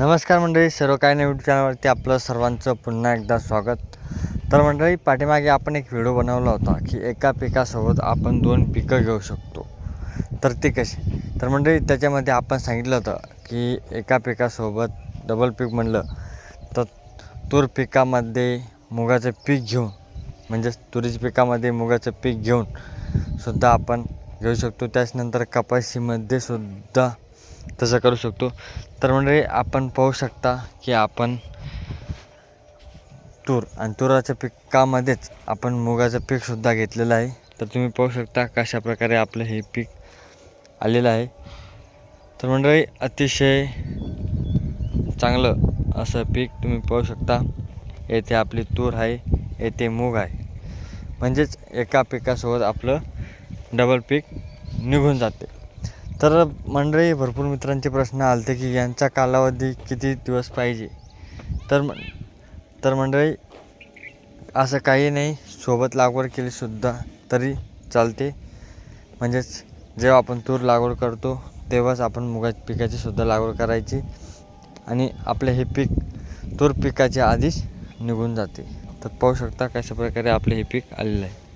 नमस्कार मंडळी सर्व काय नाही चॅनलवरती आपलं सर्वांचं पुन्हा एकदा स्वागत. तर मंडळी पाठीमागे आपण एक व्हिडिओ बनवला होता की एका पिकासोबत आपण दोन पिकं घेऊ शकतो. तर ते कसे तर मंडळी त्याच्यामध्ये आपण सांगितलं होतं की एका पिकासोबत डबल पीक म्हणलं तर तूर पिकामध्ये मुगाचं पीक घेऊन म्हणजेच तुरीच्या पिकामध्ये मुगाचं पीक घेऊन सुद्धा आपण घेऊ शकतो. त्याचनंतर कपाशीमध्ये सुद्धा तसं करू शकतो. तर म्हणजे आपण पाहू शकता की आपण तूर आणि तुराच्या पिकामध्येच आपण मुगाचं पीकसुद्धा घेतलेलं आहे. तर तुम्ही पाहू शकता कशा प्रकारे आपलं हे पीक आलेलं आहे. तर मंडळी अतिशय चांगलं असं पीक तुम्ही पाहू शकता. येथे आपली तूर आहे येथे मूग आहे. म्हणजेच एका पिकासोबत आपलं डबल पीक निघून जाते. तर मंडळी भरपूर मित्रांचे प्रश्न आलते की यांचा कालावधी किती दिवस पाहिजे? तर म तर मंडळी असं काही नाही. सोबत लागवड केलीसुद्धा तरी चालते. म्हणजेच जेव्हा आपण तूर लागवड करतो तेव्हाच आपण मुगा पिकाची सुद्धा लागवड करायची आणि आपले हे पीक तूर पिकाच्या आधीच निघून जाते. तर पाहू शकता कशा प्रकारे आपले हे पीक आलेलं आहे.